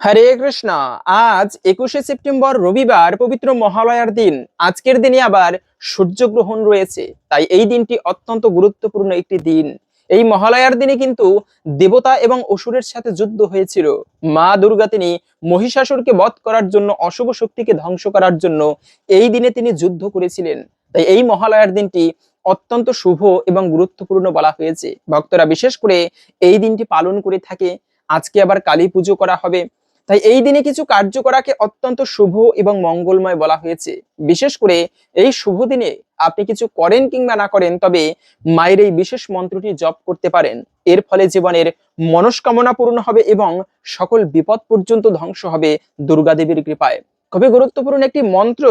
হরে কৃষ্ণ, আজ একুশে সেপ্টেম্বর রবিবার পবিত্র মহালয়ার দিন। আজকের দিনে আবার সূর্যগ্রহণ রয়েছে, তাই এই দিনটি অত্যন্ত গুরুত্বপূর্ণ একটি দিন। এই মহালয়ার দিনে কিন্তু দেবতা এবং অসুরের সাথে যুদ্ধ হয়েছিল। মা দুর্গা তিনি মহিষাসুরকে বধ করার জন্য, অশুভ শক্তিকে ধ্বংস করার জন্য এই দিনে তিনি যুদ্ধ করেছিলেন। তাই এই মহালয়ার দিনটি অত্যন্ত শুভ এবং গুরুত্বপূর্ণ বলা হয়েছে। ভক্তরা বিশেষ করে এই দিনটি পালন করে থাকে। আজকে আবার কালী পুজো করা হবে। তাই এই দিনে কিছু কার্য করাকে অত্যন্ত শুভ এবং মঙ্গলময় বলা হয়েছে। বিশেষ করে এই শুভ দিনে আপনি কিছু করেন কিংবা না করেন, তবে মায়ের এই বিশেষ মন্ত্রটি জপ করতে পারেন। এর ফলে জীবনের মনস্কামনা পূর্ণ হবে এবং সকল বিপদ পর্যন্ত ধ্বংস হবে দুর্গা দেবীর কৃপায়। খুবই গুরুত্বপূর্ণ একটি মন্ত্র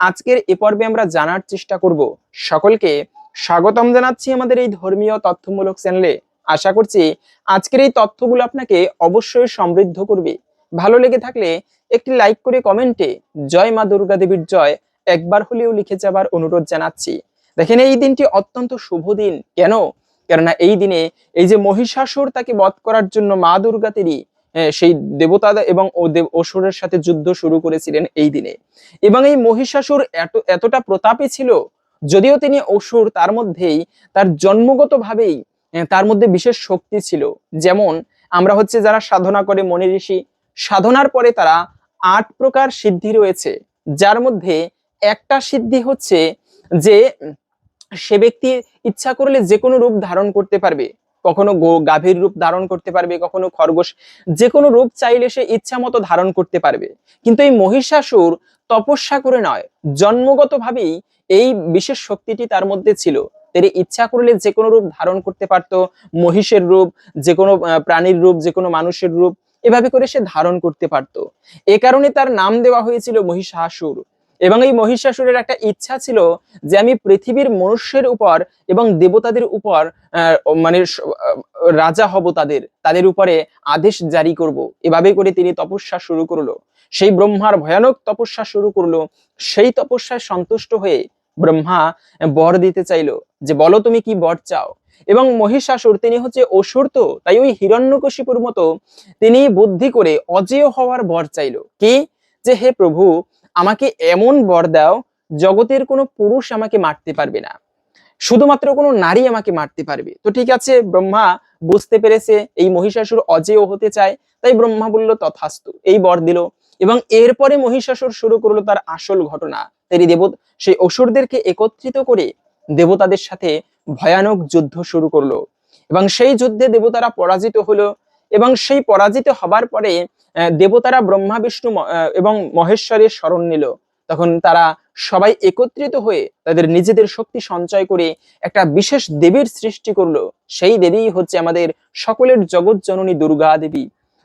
আজকের এ পর্বে আমরা জানার চেষ্টা করব। সকলকে স্বাগতম জানাচ্ছি আমাদের এই ধর্মীয় তথ্যমূলক চ্যানেলে। আশা করছি আজকের এই তথ্যগুলো আপনাকে অবশ্যই সমৃদ্ধ করবে। ভালো লেগে থাকলে একটি লাইক করে কমেন্টে জয় মা দুর্গা দেবীর জয় একবার হলেও লিখে যাবার অনুরোধ জানাচ্ছি। দেখেন এই দিনটি অত্যন্ত শুভ দিন। কেন? কেননা এই দিনে এই যে মহিষাসুর তাকে বধ করার জন্য মা দুর্গা তিনি সেই দেবতা এবং অসুরের সাথে যুদ্ধ শুরু করেছিলেন এই দিনে। এবং এই মহিষাসুর এত, এতটা প্রতাপী ছিল যদিও তিনি অসুর, তার মধ্যেই তার জন্মগত ভাবেই তার মধ্যে বিশেষ শক্তি ছিল। যেমন আমরা হচ্ছে যারা সাধনা করে মনি ঋষি সাধনার পরে তারা আট প্রকার সিদ্ধি রয়েছে, যার মধ্যে একটা সিদ্ধি হচ্ছে যে সে ব্যক্তি ইচ্ছা করলে যে কোনো রূপ ধারণ করতে পারবে, কখনো গো- গাভীর রূপ ধারণ করতে পারবে, কখনো খরগোশ, যে কোনো রূপ চাইলে সে ইচ্ছা মতো ধারণ করতে পারবে। কিন্তু এই মহিষাসুর তপস্যা করে নয় জন্মগত ভাবেই এই বিশেষ শক্তিটি তার মধ্যে ছিল। তিনি ইচ্ছা করলে যে কোনো রূপ ধারণ করতে পারতো, মহিষের রূপ, যে কোনো প্রাণীর রূপ, যে কোনো মানুষের রূপ এভাবে করে সে ধারণ করতে পারত। এ কারণে তার নাম দেওয়া হয়েছিল মহিষাসুর। এবং এই মহিষাসুরের একটা ইচ্ছা ছিল যে আমি পৃথিবীর মনুষ্যের উপর এবং দেবতাদের উপর মানে রাজা হব তাদের তাদের উপরে আদেশ জারি করব। এভাবে করে তিনি তপস্যা শুরু করল। সেই ব্রহ্মার ভয়ানক তপস্যা শুরু করল। সেই তপস্যায় সন্তুষ্ট হয়ে ব্রহ্মা বর দিতে চাইলো যে, বলো তুমি কি বর চাও? এবং মহিষাসুর, তিনি হচ্ছে অসুর তো, তাই ওই হিরণ্যকশিপুর মতো তিনি বুদ্ধি করে অজেয় হওয়ার বর চাইলো। কি? যে হে প্রভু, আমাকে এমন বর দাও, জগতের কোনো পুরুষ আমাকে মারতে পারবে না। শুধুমাত্র কোনো নারী আমাকে মারতে পারবে। তো ঠিক আছে, ব্রহ্মা বুঝতে পেরেছে, এই মহিষাসুর অজেয় হতে চায়, তাই ব্রহ্মা বলল, তথাস্তু। এই বর দিল এবং এরপরে মহিষাসুর শুরু করল তার আসল ঘটনা। তিনি দেব সেই অসুরদেরকে একত্রিত করে দেবতাদের সাথে ভয়ানক যুদ্ধ শুরু করল। এবং সেই যুদ্ধে দেবতারা পরাজিত হলো এবং সেই পরাজিত হবার পরে দেবতারা ব্রহ্মা, বিষ্ণু এবং মহেশ্বরের শরণ নিল। তখন তারা সবাই একত্রিত হয়ে তাদের নিজেদের শক্তি সঞ্চয় করে একটা বিশেষ দেবীর সৃষ্টি করল। সেই দেবী হচ্ছে আমাদের সকলের জগৎ জননী দুর্গা দেবী।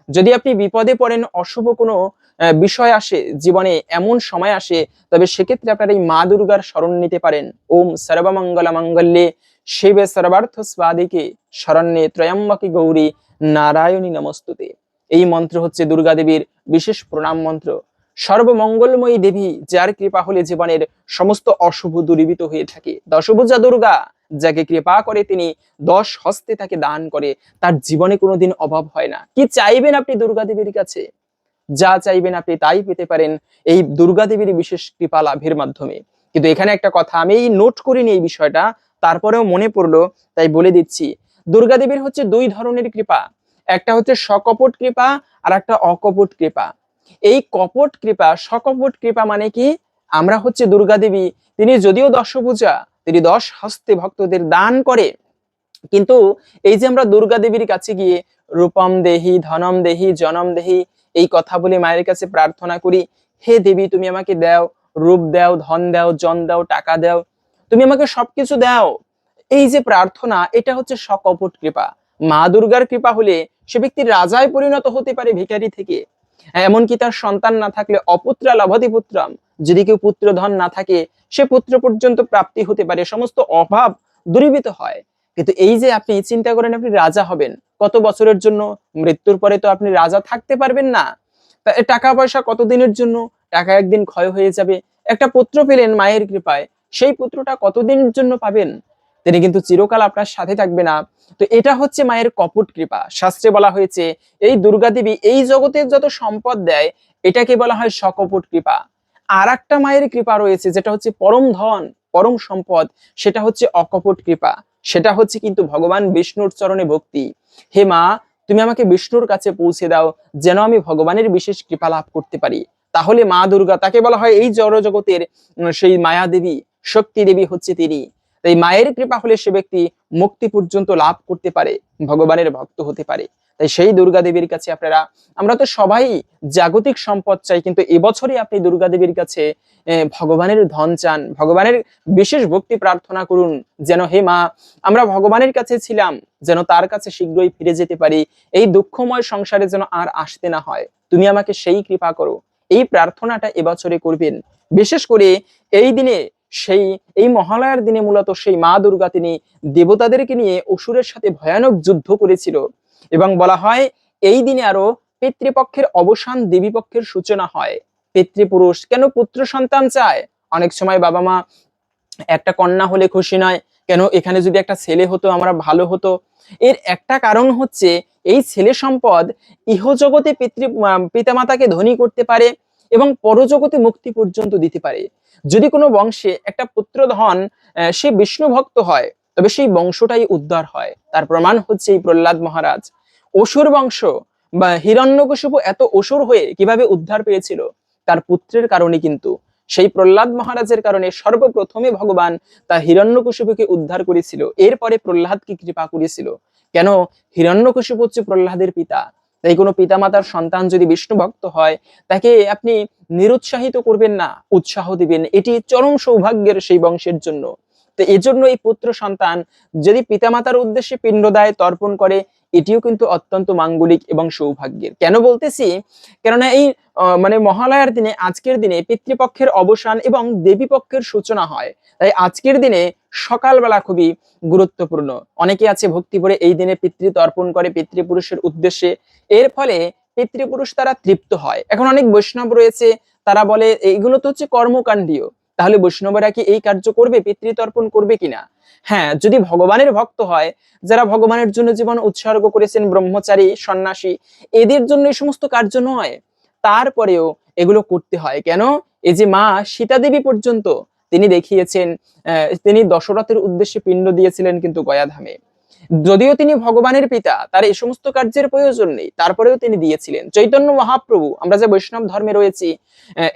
যদি আপনি বিপদে পড়েন, অশুভ কোনো বিষয় আসে, জীবনে এমন সময় আসে, তবে সেক্ষেত্রে আপনারা এই মা দুর্গার শরণ নিতে পারেন। ওম সর্বমঙ্গলা মঙ্গল্যে, শিবে সর্বার্থ স্বাদিকে, শরণ্যে ত্রয়ম্বকী গৌরী নারায়ণী নমস্তুতে। এই মন্ত্র হচ্ছে দুর্গা দেবীর বিশেষ প্রণাম মন্ত্র। সর্বমঙ্গলময়ী দেবী, যার কৃপা হলে জীবনের সমস্ত অশুভ দূরীভূত হয়ে থাকে। দশভুজা দুর্গা, যাকে কৃপা করে তিনি দশ হস্তে তাকে দান করে, তার জীবনে কোনোদিন অভাব হয় না। কি চাইবেন আপনি দুর্গা দেবীর কাছে? যা চাইবেন আপনি তাই পেতে পারেন এই দুর্গা দেবীর বিশেষ কৃপা লাভের মাধ্যমে। কিন্তু এখানে একটা কথা, আমি নোট করিনি এই বিষয়টা, তারপরেও মনে পড়ল, তাই বলে দিচ্ছি। দুর্গা দেবীর হচ্ছে দুই ধরনের কৃপা, একটা হচ্ছে সকপট কৃপা আর একটা অকপট কৃপা। এই কপট কৃপা, সকপট কৃপা মানে কি? আমরা হচ্ছে দুর্গা দেবী, তিনি যদিও দশভুজা তিনি দশ হস্তে ভক্তদের দান করে, কিন্তু এই যে আমরা দুর্গা দেবীর কাছে গিয়ে রূপম দেহি, ধনম দেহি, জনম দেহি এই কথা বলে মায়ের কাছে প্রার্থনা করি, হে দেবী, তুমি আমাকে দাও, রূপ দাও, ধন দাও, জন দাও, টাকা দাও, তুমি আমাকে সবকিছু দাও। এই যে প্রার্থনা, এটা হচ্ছে সকপট কৃপা। মা দুর্গার কৃপা হলে সে ব্যক্তি রাজায় পরিণত হতে পারে ভিখারি থেকে। এমনকি তার সন্তান না থাকলে অপুত্রা লাভতি পুত্রাম যদি কেউ পুত্র ধন না থাকে, সে পুত্র পর্যন্ত প্রাপ্তি হতে পারে। সমস্ত অভাব দূরীভূত হয়। কিন্তু এই যে আপনি চিন্তা করেন আপনি রাজা হবেন, কত বছরের জন্য, মৃত্যুর পরে তো আপনি রাজা থাকতে পারবেন না। টাকা পয়সা কতদিনের জন্য? টাকা একদিন ক্ষয় হয়ে যাবে। একটা পুত্র পেলেন মায়ের কৃপায়, সেই পুত্রটা কতদিনের জন্য পাবেন? তিনি কিন্তু চিরকাল আপনার সাথে থাকবে না। তো এটা হচ্ছে মায়ের কপট কৃপা। শাস্ত্রে বলা হয়েছে, এই দুর্গা দেবী এই জগতের যত সম্পদ দেয়, এটাকে বলা হয় সকপট কৃপা। আর একটা মায়ের কৃপা রয়েছে, যেটা হচ্ছে পরম ধন, পরম সম্পদ, সেটা হচ্ছে অকপট কৃপা। সেটা হচ্ছে কিন্তু ভগবান বিষ্ণুর চরণে ভক্তি। হে মা, তুমি আমাকে বিষ্ণুর কাছে পৌঁছে দাও, যেন আমি ভগবানের বিশেষ কৃপা লাভ করতে পারি। তাহলে মা দুর্গা, তাকে বলা হয় এই জড়জগতের সেই মায়া দেবী, শক্তি দেবী হচ্ছে তিনি। তাই মায়ের কৃপা হলে সে ব্যক্তি মুক্তি পর্যন্ত লাভ করতে পারে, ভগবানের ভক্ত হতে পারে। তাই সেই দুর্গা দেবীর কাছে আপনারা, আমরা তো সবাই জাগতিক সম্পদ চাই, কিন্তু এবছরই আপনি দুর্গা দেবীর কাছে ভগবানের ধন চান, ভগবানের বিশেষ ভক্তি প্রার্থনা করুন, যেন হে মা, আমরা ভগবানের কাছে ছিলাম, যেন তার কাছে শীঘ্রই ফিরে যেতে পারি, এই দুঃখময় সংসারে যেন আর আসতে না হয়। তুমি আমাকে সেই কৃপা করো, এই প্রার্থনাটা এবছরে করবেন। বিশেষ করে এই দিনে সেই, এই মহালয়ার দিনে মূলত সেই মা দুর্গা তিনি দেবতাদেরকে নিয়ে অসুরের সাথে ভয়ানক যুদ্ধ করেছিল। এবং বলা হয়, এই দিনে আরও পিতৃপক্ষের অবসান দেবী পক্ষের সূচনা হয়। পিতৃপুরুষ কেন পুত্র সন্তান চায়? অনেক সময় বাবা মা একটা কন্যা হলে খুশি নয়, কেন এখানে যদি একটা ছেলে হতো, আমরা ভালো হতো? এর একটা কারণ হচ্ছে, এই ছেলে সম্পদ ইহজগতে পিতৃ পিতামাতাকে ধনী করতে পারে এবং পরজগতে মুক্তি পর্যন্ত দিতে পারে। যদি কোনো বংশে একটা পুত্রধন সে বিষ্ণু ভক্ত হয় তবে সেই বংশটাই উদ্ধার হয়। তার প্রমাণ হচ্ছে এই প্রহ্লাদ মহারাজ। অসুর বংশ বা হিরণ্যকশিপু এত অসুর হয়ে কীভাবে উদ্ধার পেয়েছিল, তার পুত্রের কারণে কিন্তু। সেই প্রহ্লাদ মহারাজের কারণে সর্বপ্রথমে ভগবান তা হিরণ্যকশিপুকে উদ্ধার করেছিল। এরপরে প্রহ্লাদকে কৃপা করেছিল। কেন? হিরণ্যকশিপু হচ্ছে প্রহ্লাদের পিতা। তাই কোনো পিতামাতার সন্তান যদি বিষ্ণু ভক্ত হয়, তাকে আপনি নিরুৎসাহিত করবেন না, উৎসাহ দিবেন। এটি চরম সৌভাগ্যের সেই বংশের জন্য। তো এজন্য এই পুত্র সন্তান যদি পিতামাতার উদ্দেশ্যে পিণ্ড দেয় তর্পণ করে, এটিও কিন্তু অত্যন্ত মাঙ্গলিক এবং সৌভাগ্যের। কেন বলতেছি? কেননা এই মানে মহালয়ার দিনে, আজকের দিনে পিতৃপক্ষের অবসান এবং দেবী পক্ষের সূচনা হয়। তাই আজকের দিনে সকালবেলা খুবই গুরুত্বপূর্ণ। অনেকে আছে ভক্তি করে এই দিনে পিতৃ তর্পণ করে পিতৃপুরুষের উদ্দেশ্যে। এর ফলে পিতৃপুরুষ তারা তৃপ্ত হয়। এখন অনেক বৈষ্ণব রয়েছে, তারা বলে, এইগুলো তো হচ্ছে কর্মকাণ্ডীয়। তাহলে বৈষ্ণবরা কি এই কার্য করবে? পিতৃতর্পণ করবে কিনা? হ্যাঁ যদি ভগবানের ভক্ত হয়, যারা ভগবানের জন্য জীবন উৎসর্গ করেছেন, ব্রহ্মচারী, সন্ন্যাসী, এদের জন্য এই সমস্ত কার্য নয়। তারপরেও এগুলো করতে হয়। কেন? এই যে মা সীতা দেবী পর্যন্ত তিনি দেখিয়েছেন তিনি দশরথের উদ্দেশ্যে পিণ্ড দিয়েছিলেন কিন্তু গয়াধামে। যদিও তিনি ভগবানের পিতা, তার এই সমস্ত কার্যের প্রয়োজন নেই, তারপরেও তিনি দিয়েছিলেন। চৈতন্য মহাপ্রভু, আমরা যে বৈষ্ণব ধর্মে রয়েছি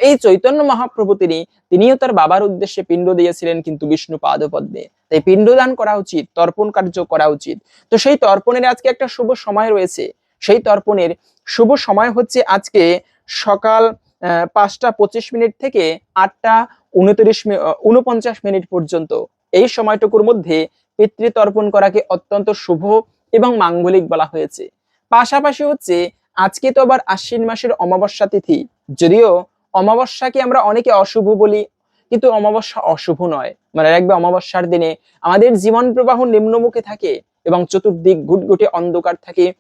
এই চৈতন্য মহাপ্রভু তিনি, তিনিও তার বাবার উদ্দেশ্যে পিণ্ড দিয়েছিলেন কিন্তু বিষ্ণু পাদপদ্মে। তাই পিণ্ডদান করা উচিত, তর্পণ কার্য করা উচিত। তো সেই তর্পণের আজকে একটা শুভ সময় রয়েছে। সেই তর্পণের শুভ সময় হচ্ছে আজকে সকাল পাঁচটা পঁচিশ মিনিট থেকে আটটা উনত্রিশ উনপঞ্চাশ মিনিট পর্যন্ত। এই সময়টুকুর মধ্যে পিতৃতর্পণ করাকে অত্যন্ত শুভ এবং মাঙ্গলিক বলা হয়েছে। পাশাপাশি হচ্ছে, আজকে তো আবার আশ্বিন মাসের অমাবস্যা তিথি। যদিও অমাবস্যাকে আমরা অনেকে অশুভ বলি, কিন্তু অমাবস্যা অশুভ নয়। মানে রাখবে অমাবস্যার দিনে আমাদের জীবন প্রবাহ নিম্নমুখে থাকে এবং চতুর্দিক ঘুটঘুটে অন্ধকার থাকে।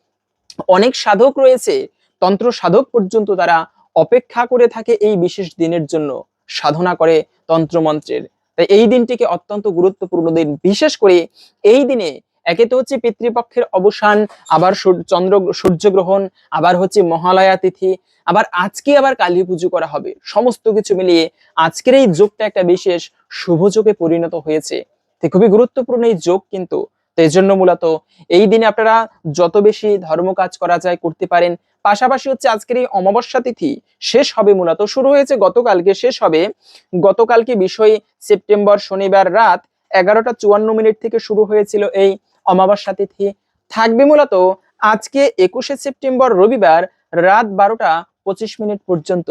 অনেক সাধক রয়েছে, তন্ত্র সাধক পর্যন্ত তারা অপেক্ষা করে থাকে এই বিশেষ দিনের জন্য। সাধনা করে তন্ত্রমন্ত্রের। তাই এই দিনটিকে অত্যন্ত গুরুত্বপূর্ণ দিন। বিশেষ করে এই দিনে একে তো হচ্ছে পিতৃপক্ষের অবসান, আবার চন্দ্র, সূর্যগ্রহণ, আবার হচ্ছে মহালয়া তিথি, আবার আজকে আবার কালী পুজো করা হবে। সমস্ত কিছু মিলিয়ে আজকের এই যোগটা একটা বিশেষ শুভ যোগে পরিণত হয়েছে। খুবই গুরুত্বপূর্ণ এই যোগ কিন্তু তো এই জন্য মূলত এই দিনে আপনারা যত বেশি ধর্ম কাজ করা যায় করতে পারেন। পাশাপাশি হচ্ছে আজকের এই অমাবস্যা তিথি শেষ হবে মূলত, শুরু হয়েছে গতকালকে, শেষ হবে। গতকালকে বিষয় সেপ্টেম্বর, শনিবার রাত এগারোটা চুয়ান্ন মিনিট থেকে শুরু হয়েছিল এই অমাবস্যা তিথি। থাকবে মূলত আজকে একুশে সেপ্টেম্বর রবিবার রাত বারোটা পঁচিশ মিনিট পর্যন্ত।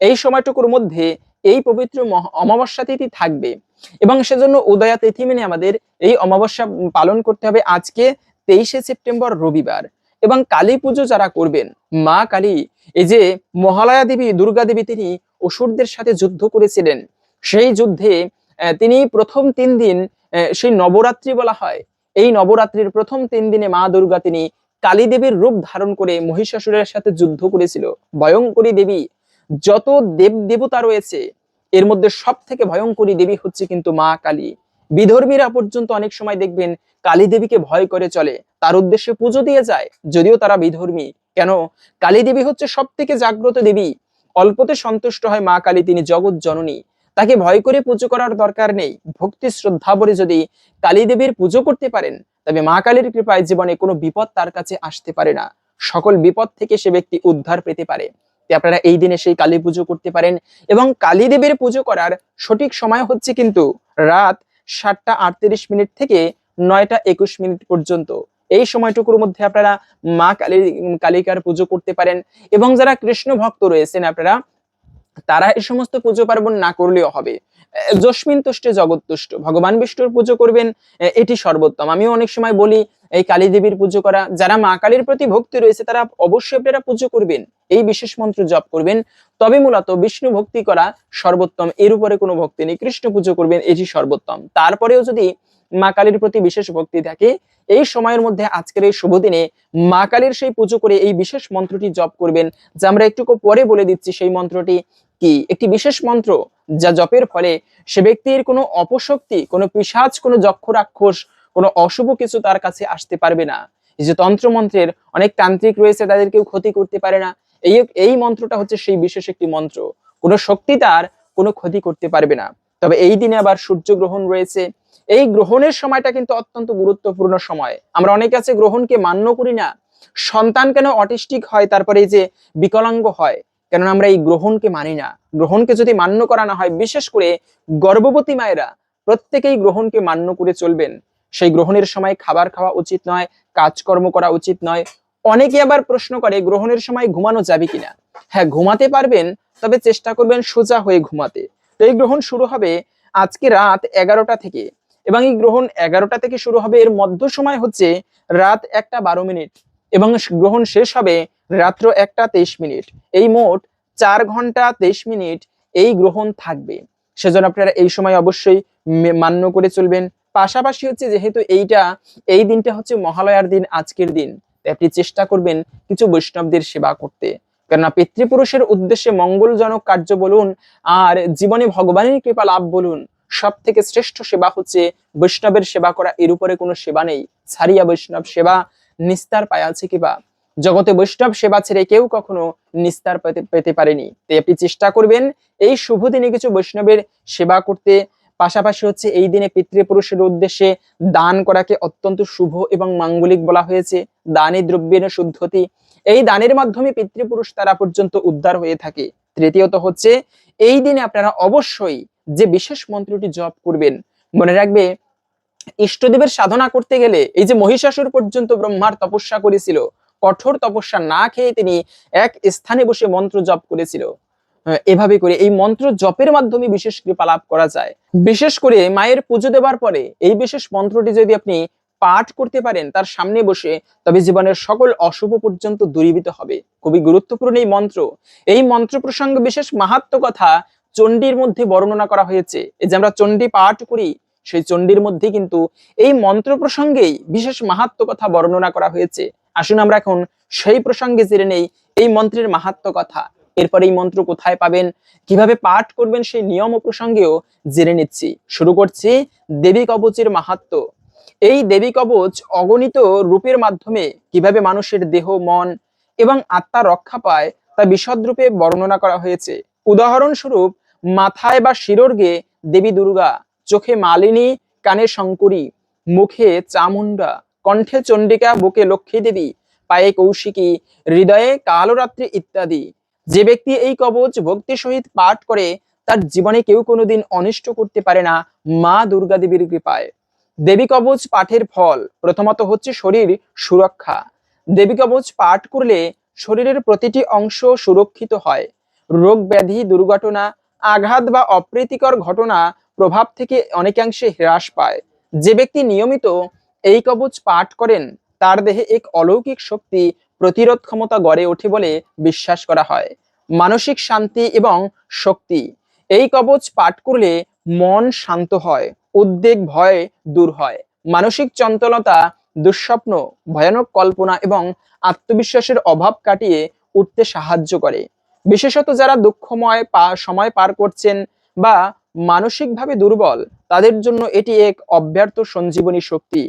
এই সময়টুকুর মধ্যে এই পবিত্র অমাবস্যা তিথি থাকবে। এবং সেজন্য উদয়া তিথি মেনে আমাদের এই অমাবস্যা পালন করতে হবে আজকে তেইশে সেপ্টেম্বর রবিবার। এবং কালী পুজো যারা করবেন, মা কালী, এই যে মহালয়া দেবী দুর্গা দেবী তিনি অসুরদের সাথে যুদ্ধ করেছিলেন। সেই যুদ্ধে তিনি প্রথম তিন দিন সেই নবরাত্রি বলা হয়, এই নবরাত্রির প্রথম তিন দিনে মা দুর্গা তিনি কালী দেবীর রূপ ধারণ করে মহিষাসুরের সাথে যুদ্ধ করেছিল। ভয়ঙ্করী দেবী যত দেব দেবতা রয়েছে, এর মধ্যে সব থেকে ভয়ঙ্করী দেবী হচ্ছে কিন্তু মা কালী। বিধর্মীরা পর্যন্ত অনেক সময় দেখবেন কালী দেবীকে ভয় করে চলে, তার উদ্দেশ্যে পুজো দিয়ে যায়, যদিও তারা বিধর্মী। কেন? কালী দেবী হচ্ছে সব থেকে জাগ্রত দেবী। অল্পতে সন্তুষ্ট হয় মা কালী, তিনি জগৎ জননী। তাকে ভয় করে পুজো করার দরকার নেই। ভক্তি শ্রদ্ধা ভরে যদি কালী দেবীর পুজো করতে পারেন, তবে মা কালীর কৃপায় জীবনে কোনো বিপদ তার কাছে আসতে পারে না। সকল বিপদ থেকে সে ব্যক্তি উদ্ধার পেতে পারে। আপনারা এই দিনে সেই কালী পুজো করতে পারেন এবং কালী দেবীর পুজো করার সঠিক সময় হচ্ছে কিন্তু রাত সাতটা আটত্রিশ মিনিট থেকে নয়টা একুশ মিনিট পর্যন্ত। এই সময়টুকুর মধ্যে আপনারা মা কালী কালিকার পুজো করতে পারেন এবং যারা কৃষ্ণ ভক্ত রয়েছেন আপনারা তারা এই সমস্ত পুজো পার্বণ না করলেও হবে। আহ, যস্মিন তুষ্টে জগৎ তুষ্ট। ভগবান বিষ্ণুর পুজো করবেন এটি সর্বোত্তম। আমিও অনেক সময় বলি এই কালী দেবীর পুজো করা যারা মা কালীর প্রতি ভক্তি রয়েছে তারা অবশ্যই আপনারা পুজো করবেন এই বিশেষ মন্ত্র জপ করবেন। তবে মূলত বিষ্ণু ভক্তি করা সর্বোত্তম এর উপরে কোনো ভক্তি নেই। কৃষ্ণ পুজো করবেন এটি সর্বোত্তম। তারপরেও যদি মা কালীর প্রতি বিশেষ ভক্তি থাকে এই সময়ের মধ্যে আজকের এই শুভ দিনে মা কালীর সেই পুজো করে এই বিশেষ মন্ত্রটি জপ করবেন যা আমরা একটু পরে বলে দিচ্ছি সেই মন্ত্রটি কি? একটি বিশেষ মন্ত্র যা জপের ফলে সে ব্যক্তির কোনো অপশক্তি, কোনো পিসাজ কোনো যক্ষ রাক্ষস, কোনো অশুভ কিছু তার কাছে আসতে পারবে না। এই যে তন্ত্র মন্ত্রের অনেক তান্ত্রিক রয়েছে তাদের কেউ ক্ষতি করতে পারে না। এই এই মন্ত্রটা হচ্ছে সেই বিশেষ একটি মন্ত্র। কোনো শক্তি তার কোনো ক্ষতি করতে পারবে না। তবে এই দিনে আবার সূর্য গ্রহণ রয়েছে। এই গ্রহণের সময়টা কিন্তু অত্যন্ত গুরুত্বপূর্ণ সময়। আমরা অনেক আছে গ্রহণকে মান্য করি না। সন্তান কেন অটিস্টিক হয়? তারপরে যে বিকলাঙ্গ হয়। কেননা আমরা এই গ্রহণকে মানি না। গ্রহণকে যদি মান্য করা না হয়, বিশেষ করে গর্ভবতী মায়েরা প্রত্যেকেই গ্রহণকে মান্য করে চলবেন। সেই গ্রহণের সময় খাবার খাওয়া উচিত নয়, কাজকর্ম করা উচিত নয়। অনেকে আবার প্রশ্ন করে, গ্রহণের সময় ঘুমানো যাবে কিনা? হ্যাঁ ঘুমাতে পারবেন, তবে চেষ্টা করবেন সোজা হয়ে ঘুমাতে। তো এই গ্রহণ শুরু হবে আজকে রাত এগারোটা থেকে। এবং এই গ্রহণ এগারোটা থেকে শুরু হবে, এর মধ্য সময় হচ্ছে রাত একটা বারো মিনিট। এবং গ্রহণ শেষ হবে রাত্র একটা তেইশ মিনিট। এই মোট চার ঘণ্টা তেইশ মিনিট এই গ্রহণ থাকবে। সেজন্য আপনারা এই সময় অবশ্যই মান্য করে চলবেন। পাশাপাশি হচ্ছে যেহেতু এইটা, এই দিনটা হচ্ছে মহালয়ার দিন, আজকের দিন। আপনি চেষ্টা করবেন কিছু বৈষ্ণবদের সেবা করতে। কেননা পিতৃপুরুষের উদ্দেশ্যে মঙ্গলজনক কার্য বলুন, আর জীবনে ভগবানের কৃপা লাভ বলুন সব থেকে শ্রেষ্ঠ সেবা হচ্ছে বৈষ্ণবের সেবা করা। এর উপরে কোনো সেবা নেই। ছাড়িয়া বৈষ্ণব সেবা নিস্তার পায়াছে কিবা জগতে বৈষ্ণব সেবা ছেড়ে কেউ কখনো নিস্তার পেতে পেতে পারেনি। তাই আপনি চেষ্টা করবেন এই শুভ দিনে কিছু বৈষ্ণবের সেবা করতে। পাশাপাশি হচ্ছে এই দিনে পিতৃপুরুষের উদ্দেশ্যে দান করাকে অত্যন্ত শুভ এবং মাঙ্গলিক বলা হয়েছে। দানে দ্রব্যের শুদ্ধতি। এই দানের মাধ্যমে পিতৃপুরুষ তারা পর্যন্ত উদ্ধার হয়ে থাকে। তৃতীয়ত হচ্ছে, এই দিনে আপনারা অবশ্যই যে বিশেষ মন্ত্রটি জপ করবেন, মনে রাখবে ইষ্টদেবের সাধনা করতে গেলে এই যে মহিষাসুর পর্যন্ত ব্রহ্মার তপস্যা করেছিল, কঠোর তপস্যা না খেয়ে তিনি এক স্থানে বসে মন্ত্র জপ করেছিল। এভাবে করে এই মন্ত্র জপের মাধ্যমে বিশেষ কৃপা লাভ করা যায়। বিশেষ করে মায়ের পুজো দেওয়ার পরে এই বিশেষ মন্ত্রটি যদি আপনি পাঠ করতে পারেন তার সামনে বসে, তবে জীবনের সকল অশুভ পর্যন্ত দূরীভূত হবে। খুবই গুরুত্বপূর্ণ এই মন্ত্র। এই মন্ত্র প্রসঙ্গে বিশেষ মাহাত্ম কথা চণ্ডীর মধ্যে বর্ণনা করা হয়েছে। এই যে আমরা চণ্ডী পাঠ করি সেই চণ্ডীর মধ্যে কিন্তু এই মন্ত্র প্রসঙ্গেই বিশেষ মাহাত্ম কথা বর্ণনা করা হয়েছে। আসুন আমরা এখন সেই প্রসঙ্গে জেনে নেই এই মন্ত্রের মাহাত্ম কথা। এরপর এই মন্ত্র কোথায় পাবেন? কীভাবে পাঠ করবেন সেই নিয়ম প্রসঙ্গেও জেনে নিচ্ছি। শুরু করছি দেবী কবচের মাহাত্ম এই দেবী কবচ অগণিত রূপের মাধ্যমে কীভাবে মানুষের দেহ, মন এবং আত্মা রক্ষা পায় তা বিশদ রূপে বর্ণনা করা হয়েছে। উদাহরণস্বরূপ, মাথায় বা শিরোর্গে দেবী দুর্গা চোখে মালিনী, কানে শঙ্করী, মুখে চামুন্ডা কণ্ঠে চণ্ডিকা, বুকে লক্ষ্মী দেবী, পায়ে কৌশিকী, হৃদয়ে কালরাত্রি ইত্যাদি। যে ব্যক্তি এই কবচ ভক্তি সহিত পাঠ করে, তার জীবনে কেউ কোনোদিন অনিষ্ট করতে পারে না মা দুর্গা দেবীর কৃপায়। দেবী কবচ পাঠের ফল প্রথমত হচ্ছে শরীর সুরক্ষা। দেবী কবচ পাঠ করলে শরীরের প্রতিটি অংশ সুরক্ষিত হয়। রোগ ব্যাধি, দুর্ঘটনা, আঘাত বা অপ্রীতিকর ঘটনা প্রভাব থেকে অনেকাংশে হ্রাস পায়। যে ব্যক্তি নিয়মিত এই কবচ পাঠ করেন, তার দেহে এক অলৌকিক শক্তি প্রতিরোধ ক্ষমতা গড়ে ওঠে বলে বিশ্বাস করা হয়। মানসিক শান্তি এবং শক্তি। এই কবচ পাঠ করলে মন শান্ত হয়, উদ্বেগ ভয় দূর হয়। মানসিক চঞ্চলতা, দুঃস্বপ্ন, ভয়ানক কল্পনা এবং আত্মবিশ্বাসের অভাব কাটিয়ে উঠতে সাহায্য করে। বিশেষত যারা দুঃখময় পা সময় পার করছেন বা মানসিকভাবে দুর্বল, তাদের জন্য এটি এক অব্যর্থ সঞ্জীবনী শক্তি।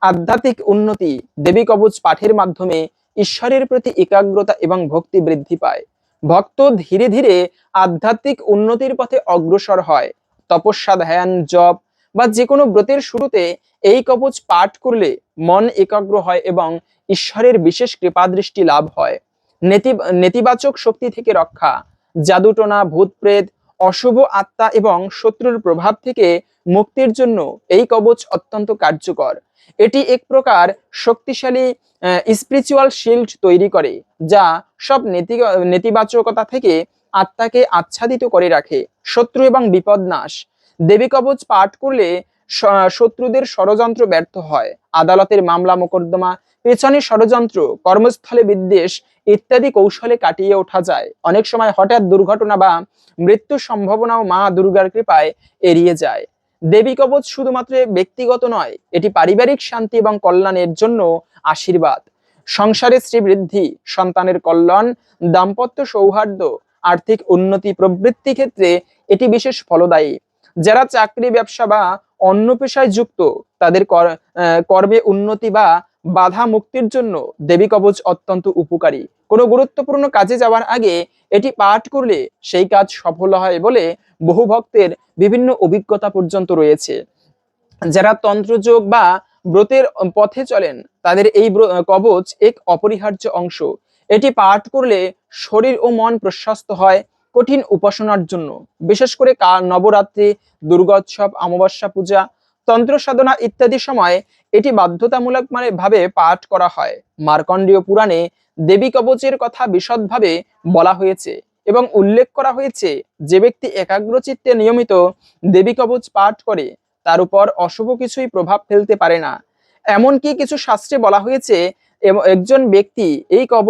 আধ্যাত্মিক উন্নতি দেবী কবচ পাঠের মাধ্যমে ঈশ্বরের প্রতি একাগ্রতা এবং ভক্তি বৃদ্ধি পায়। ভক্ত ধীরে ধীরে আধ্যাত্মিক উন্নতির পথে অগ্রসর হয়। তপস্যা, ধ্যান, জপ বা যে কোনো ব্রতের শুরুতে এই কবচ পাঠ করলে মন একাগ্র হয় এবং ঈশ্বরের বিশেষ কৃপাদৃষ্টি লাভ হয়। নেতি, নেতিবাচক শক্তি থেকে রক্ষা, জাদুটনা ভূত প্রেত অশুভ আত্মা এবং শত্রুর প্রভাব থেকে মুক্তির জন্য এই কবচ অত্যন্ত কার্যকর। এটি এক প্রকার শক্তিশালী স্পিরিচুয়াল শিল্ড তৈরি করে, যা সব নেতি, নেতিবাচকতা থেকে আত্মাকে আচ্ছাদিত করে রাখে। শত্রু এবং বিপদ নাশ। দেবী কবচ পাঠ করলে শত্রুদের ষড়যন্ত্র ব্যর্থ হয়। আদালতের মামলা, মোকদ্দমা পেছনে ষড়যন্ত্র, কর্মস্থলে বিদ্বেষ ইত্যাদি কৌশলে কাটিয়ে ওঠা যায়। অনেক সময় হঠাৎ দুর্ঘটনা বা মৃত্যুর সম্ভাবনাও মা দুর্গার কৃপায় এড়িয়ে যায়। দেবী কবচ শুধুমাত্র ব্যক্তিগত নয়, এটি পারিবারিক শান্তি এবং কল্যাণের জন্য আশীর্বাদ। সংসারের শ্রীবৃদ্ধি, সন্তানের কল্যাণ, দাম্পত্য সৌহার্দ্য, আর্থিক উন্নতি প্রবৃত্তি ক্ষেত্রে এটি বিশেষ ফলদায়ী। যারা চাকরি, ব্যবসা বা অন্য পেশায় যুক্ত, তাদের কর্মে উন্নতি বা বাধা মুক্তির জন্য দেবী কবচ অত্যন্ত উপকারী। কোনো গুরুত্বপূর্ণ কাজে যাওয়ার আগে এটি পাঠ করলে সেই কাজ সফল হয় বলে বহু ভক্তের বিভিন্ন অভিজ্ঞতা পর্যন্ত রয়েছে। যারা তন্ত্রযোগ বা ব্রতের পথে চলেন, তাদের এই কবচ এক অপরিহার্য অংশ। এটি পাঠ করলে শরীর ও মন প্রশস্ত হয় কঠিন উপাসনার জন্য। বিশেষ করে নবরাত্রি, দুর্গোৎসব, অমাবস্যা পূজা তন্ত্র সাধনা ইত্যাদি সময় এটি বাধ্যতামূলক মানে ভাবে পাঠ করা হয়। মার্কণ্ডীয় পুরাণে দেবী কবচের কথা বিশদভাবে বলা হয়েছে এবং উল্লেখ করা হয়েছে যে ব্যক্তি একাগ্রচিত্তে নিয়মিত দেবী কবচ পাঠ করে, তার উপর অশুভ কিছুই প্রভাব ফেলতে পারে না। এমনকি কিছু শাস্ত্রে বলা হয়েছে একজন ব্যক্তি এই কব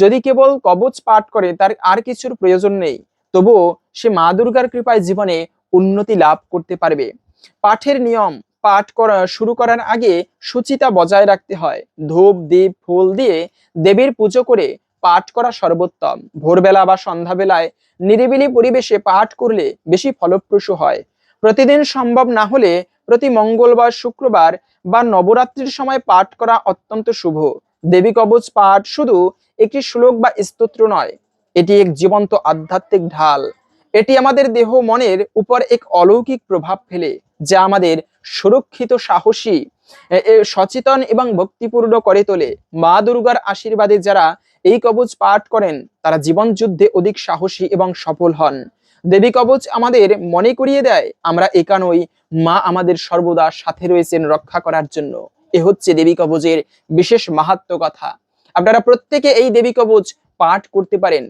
যদি কেবল কবচ পাঠ করে, তার আর কিছুর প্রয়োজন নেই, তবুও সে মা দুর্গার কৃপায় জীবনে উন্নতি লাভ করতে পারবে। পাঠের নিয়ম পাঠ করা শুরু করার আগে সুচিতা বজায় রাখতে হয়। ধূপ, দীপ, ফুল দিয়ে দেবীর পুজো করে পাঠ করা সর্বোত্তম। ভোরবেলা বা সন্ধ্যাবেলায় নিরিবিলি পরিবেশে পাঠ করলে বেশি ফলপ্রসূ হয়। প্রতিদিন সম্ভব না হলে প্রতি মঙ্গলবার, শুক্রবার বা নবরাত্রির সময় পাঠ করা অত্যন্ত শুভ। দেবী কবচ পাঠ শুধু একটি শ্লোক বা স্তোত্র নয়, এটি এক জীবন্ত আধ্যাত্মিক ঢাল। এটি আমাদের দেহ মনের উপর এক অলৌকিক প্রভাব ফেলে। যা আমাদের সুরক্ষিত, সাহসী সচেতন এবং ভক্তিপূর্ণ করে তোলে। মা দুর্গার আশীর্বাদে যারা এই কবচ পাঠ করেন, তারা জীবন যুদ্ধে অধিক সাহসী এবং সফল হন। দেবী কবচ আমাদের মনে করিয়ে দেয়, আমরা একা নই মা আমাদের সর্বদা সাথে রয়েছেন রক্ষা করার জন্য। এ হচ্ছে দেবী কবচের বিশেষ মাহাত্ম কথা। আপনারা প্রত্যেকে এই দেবী কবচ পাঠ করতে পারেন।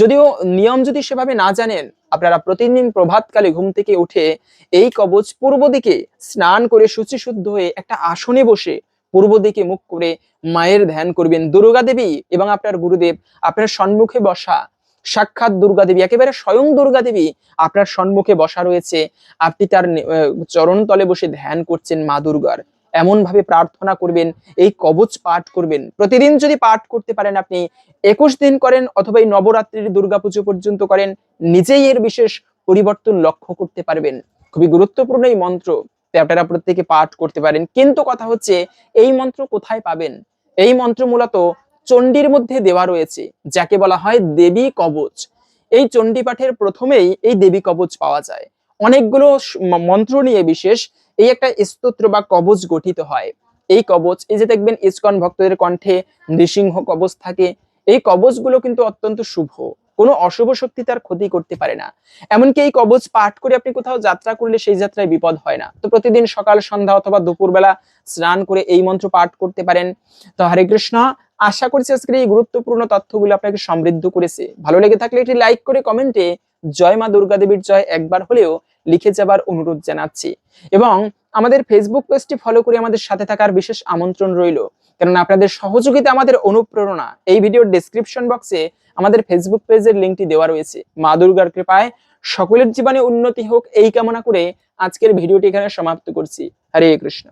যদিও নিয়ম যদি সেভাবে না জানেন, আপনারা প্রতিদিন প্রভাতকালে ঘুম থেকে উঠে এই কবচ পূর্ব দিকে স্নান করে শুচিশুদ্ধ হয়ে একটা আসনে বসে পূর্ব দিকে মুখ করে মায়ের ধ্যান করবেন। দুর্গা দেবী এবং আপনার গুরুদেব, আপনার সম্মুখে বসা সাক্ষাৎ দুর্গা দেবী, একেবারে স্বয়ং দুর্গা দেবী আপনার সম্মুখে বসা রয়েছে। আপনি তার চরণ তলে বসে ধ্যান করছেন মা দুর্গার। এমন ভাবে প্রার্থনা করবেন, এই কবচ পাঠ করবেন। প্রতিদিন যদি পাঠ করতে পারেন আপনি, একুশ দিন করেন অথবা এই নবরাত্রির দুর্গাপুজো পর্যন্ত করেন, নিজেই এর বিশেষ পরিবর্তন লক্ষ্য করতে পারবেন। খুবই গুরুত্বপূর্ণ এই মন্ত্র। আপনারা প্রত্যেকে পাঠ করতে পারেন। কিন্তু কথা হচ্ছে, এই মন্ত্র কোথায় পাবেন? এই মন্ত্র মূলত চণ্ডীর মধ্যে দেওয়া রয়েছে, যাকে বলা হয় দেবী কবচ। এই চণ্ডী পাঠের প্রথমেই এই দেবী কবচ পাওয়া যায়। অনেকগুলো মন্ত্র নিয়ে বিশেষ এই একটা স্তোত্র বা কবচ গঠিত হয়। এই কবচ, এই যে দেখবেন ইসকন ভক্তদের কণ্ঠে নৃসিংহ কবচ থাকে। এই কবচগুলো কিন্তু অত্যন্ত শুভ। কোনো অশুভ শক্তি তার ক্ষতি করতে পারে না। এমনকি এই কবচ পাঠ করে আপনি কোথাও যাত্রা করলে সেই যাত্রায় বিপদ হয় না। তো প্রতিদিন সকাল, সন্ধ্যা অথবা দুপুরবেলা স্নান করে এই মন্ত্র পাঠ করতে পারেন। তো হরে কৃষ্ণ, আশা করছি আজকের এই গুরুত্বপূর্ণ তথ্যগুলো আপনাকে সমৃদ্ধ করেছে। ভালো লেগে থাকলে একটি লাইক করে কমেন্টে জয় মা দুর্গা দেবীর জয় একবার হলেও লিখে যাবার অনুরোধ জানাচ্ছি। এবং আমাদের ফেসবুক পেজটি ফলো করে আমাদের সাথে থাকার বিশেষ আমন্ত্রণ রইল। কেননা আপনাদের সহযোগিতা আমাদের অনুপ্রেরণা। এই ভিডিওর ডিসক্রিপশন বক্সে আমাদের ফেসবুক পেজের লিঙ্কটি দেওয়া রয়েছে। মা দুর্গার কৃপায় সকলের জীবনে উন্নতি হোক, এই কামনা করে আজকের ভিডিওটি এখানে সমাপ্ত করছি। হরে কৃষ্ণ।